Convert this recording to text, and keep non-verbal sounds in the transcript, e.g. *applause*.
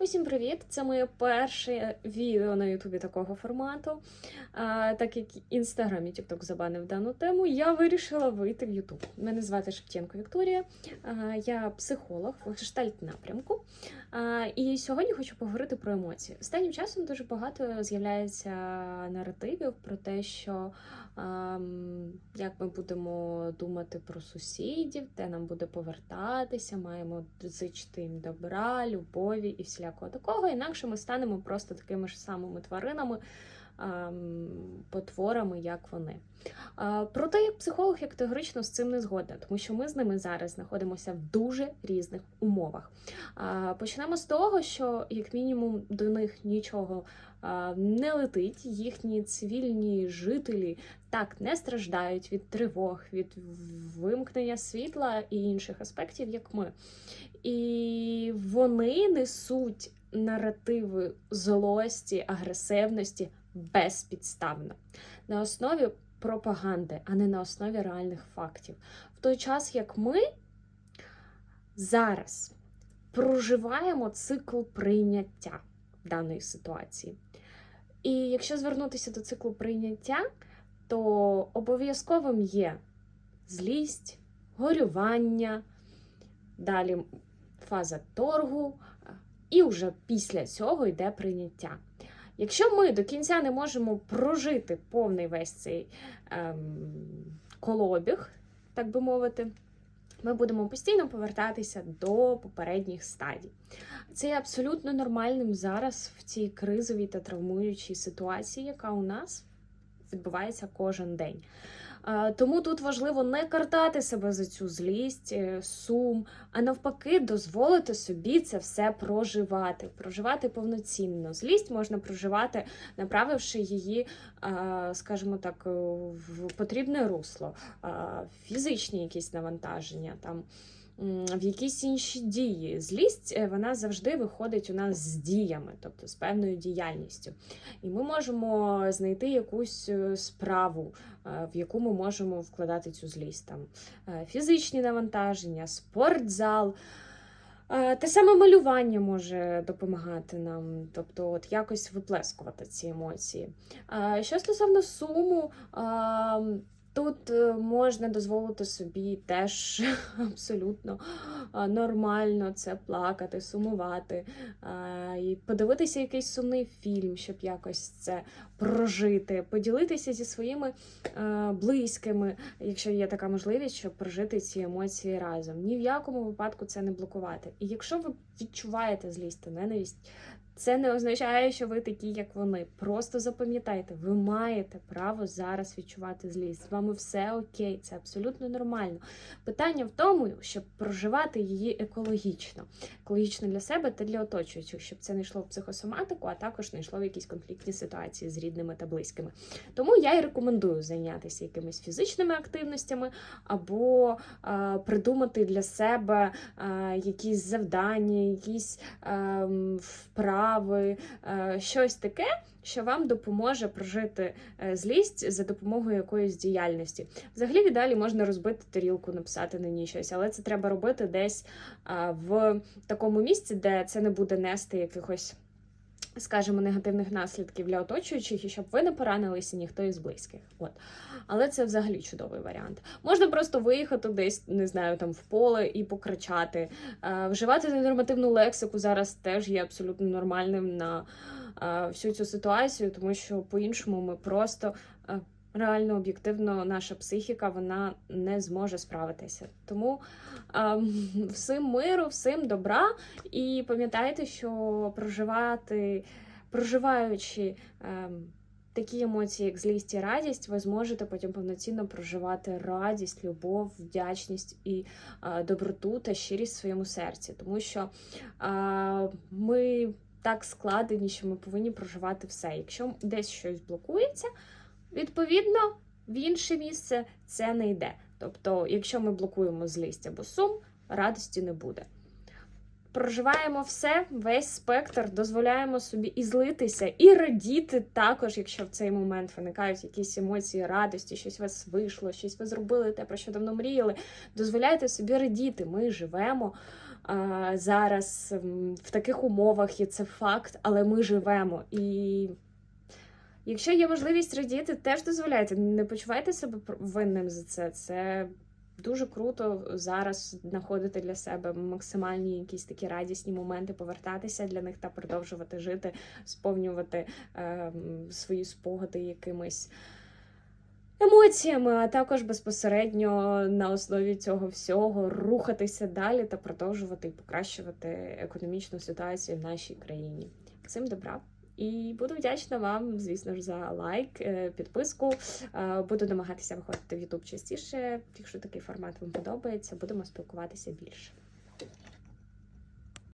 Усім привіт! Це моє перше відео на Ютубі такого формату. А, так як Інстаграм і Тікток забанив дану тему, я вирішила вийти в Ютуб. Мене звати Шевченко Вікторія, а, я психолог в гештальт напрямку. А, і сьогодні хочу поговорити про емоції. Останнім часом дуже багато з'являється наративів про те, що ем, як ми будемо думати про сусідів, де нам буде повертатися, маємо зичити їм добра, любові і всілякого такого. Інакше ми станемо просто такими ж самими тваринами, потворами, як вони. Е, Проте, як психолог, я категорично з цим не згодна, тому що ми з ними зараз знаходимося в дуже різних умовах. Е, Почнемо з того, що як мінімум до них нічого е, не летить, їхні цивільні жителі так не страждають від тривог, від вимкнення світла і інших аспектів, як ми. І вони несуть наративи злості, агресивності безпідставно на основі пропаганди, а не на основі реальних фактів. В той час, як ми зараз проживаємо цикл прийняття даної ситуації. І якщо звернутися до циклу прийняття, то обов'язковим є злість, горювання, далі фаза торгу, і вже після цього йде прийняття. Якщо ми до кінця не можемо прожити повний весь цей ем, колобіг, так би мовити, ми будемо постійно повертатися до попередніх стадій. Це є абсолютно нормальним зараз в цій кризовій та травмуючій ситуації, яка у нас відбувається кожен день. Тому тут важливо не картати себе за цю злість, е, сум, а навпаки, дозволити собі це все проживати, проживати повноцінно. Злість можна проживати, направивши її, скажімо так, в потрібне русло, фізичні якісь навантаження там. В якісь інші дії. Злість е, вона завжди виходить у нас з діями, тобто з певною діяльністю. І ми можемо знайти якусь е, справу, е, в яку ми можемо вкладати цю злість. Там фізичні навантаження, спортзал. Те саме малювання може допомагати нам, тобто от якось виплескувати ці емоції. Що стосовно суму, тут е, можна дозволити собі теж *laughs* абсолютно нормально це плакати, сумувати, і подивитися якийсь сумний фільм, щоб якось це прожити, поділитися зі своїми близькими, якщо є така можливість, щоб прожити ці емоції разом. Ні в якому випадку це не блокувати. І якщо ви відчуваєте злість та ненависть, це не означає, що ви такі, як вони. Просто запам'ятайте, ви маєте право зараз відчувати злість. З вами все окей, це абсолютно нормально. Питання в тому, щоб проживати її екологічно, екологічно для себе та для оточуючих, щоб це не йшло в психосоматику, а також не йшло в якісь конфліктні ситуації з рідними та близькими. Тому я і рекомендую зайнятися якимись фізичними активностями або е, придумати для себе е, якісь завдання, якісь е, вправи, е, щось таке. Що вам допоможе прожити е, злість за допомогою якоїсь діяльності. Взагалі, ідеалі можна розбити тарілку, написати на ній щось, але це треба робити десь в такому місці, де це не буде нести якихось, скажімо, негативних наслідків для оточуючих, і щоб ви не поранилися ніхто із близьких. От. Але це взагалі чудовий варіант. Можна просто виїхати десь, не знаю, там в поле і покричати. Е, Вживати ненормативну лексику зараз теж є абсолютно нормальним на е, всю цю ситуацію, тому що по-іншому ми просто. е, Реально, об'єктивно, наша психіка вона не зможе справитися. Тому ем, *laughs* всім миру, всім добра. І пам'ятайте, що проживати, проживаючи ем, такі емоції, як злість і радість, ви зможете потім повноцінно проживати радість, любов, вдячність і е, доброту та щирість в своєму серці. Тому що е, ми так складені, що ми повинні проживати все. Якщо десь щось блокується, відповідно в інше місце це не йде. Тобто, якщо ми блокуємо злість або сум, радості не буде. Проживаємо все, весь спектр, дозволяємо собі і злитися, і радіти також, якщо в цей момент виникають якісь емоції радості, щось у вас вийшло, щось ви зробили, те, про що давно мріяли. Дозволяйте собі радіти. Ми живемо а, зараз в таких умовах, і це факт, але ми живемо. І якщо є можливість радіти, теж дозволяйте. Не почувайте себе винним за це. Це дуже круто зараз знаходити для себе максимальні якісь такі радісні моменти, повертатися для них та продовжувати жити, сповнювати ем, свої спогади якимись емоціями, а також безпосередньо на основі цього всього рухатися далі та продовжувати і покращувати економічну ситуацію в нашій країні. Всім добра! І буду вдячна вам, звісно ж, за лайк, е, підписку. Е, Буду намагатися виходити в YouTube частіше. Якщо такий формат вам подобається, будемо спілкуватися більше.